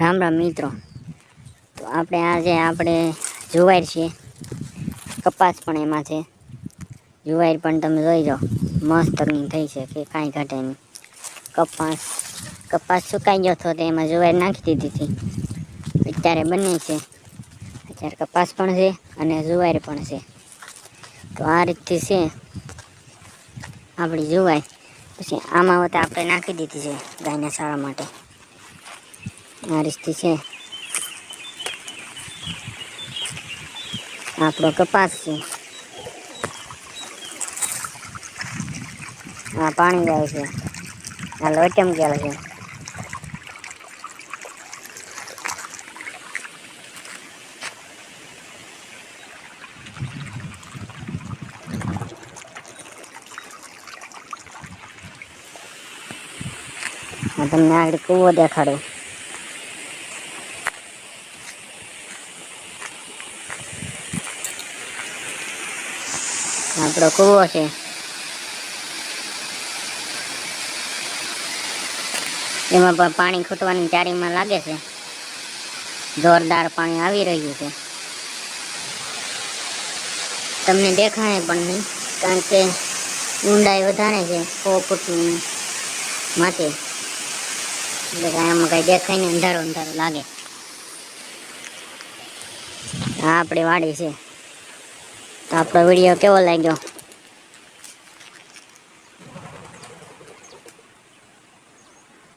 રામ રામ મિત્રો. તો આપણે આજે આપણે જુવાર છીએ કપાસ પણ એમાં છે. જુવાર પણ તમે જોઈ જાઓ મસ્તની થઈ છે કે કાંઈ ઘટે નહીં. કપાસ કપાસ સુકાઈ ગયો હતો તો એમાં જુવાર નાખી દીધી હતી. અત્યારે બંને છે. અત્યારે કપાસ પણ છે અને જુવાર પણ છે. તો આ રીતથી છે આપણી જુવાર. પછી આમાં હોતે આપણે નાખી દીધી છે ગાયના સારા માટે. આ છે. આપણો કપાસ છે. આ પાણી જાય છે. આ લોચમ ગયેલો છે. તમને આગળ કૂવો દેખાડું. આપણો કૂવો છે. એમાં પણ પાણી ખૂટવાની ચારીમાં લાગે છે. જોરદાર પાણી આવી રહ્યું છે. તમને દેખાય પણ નહીં, કારણ કે ઊંડાઈ વધારે છે સો ફૂટની માટે એટલે આમાં કાંઈ દેખાય ને અંધારો અંધારો લાગે. આ આપણી વાડી છે. આપણો વીડિયો કેવો લાગ્યો?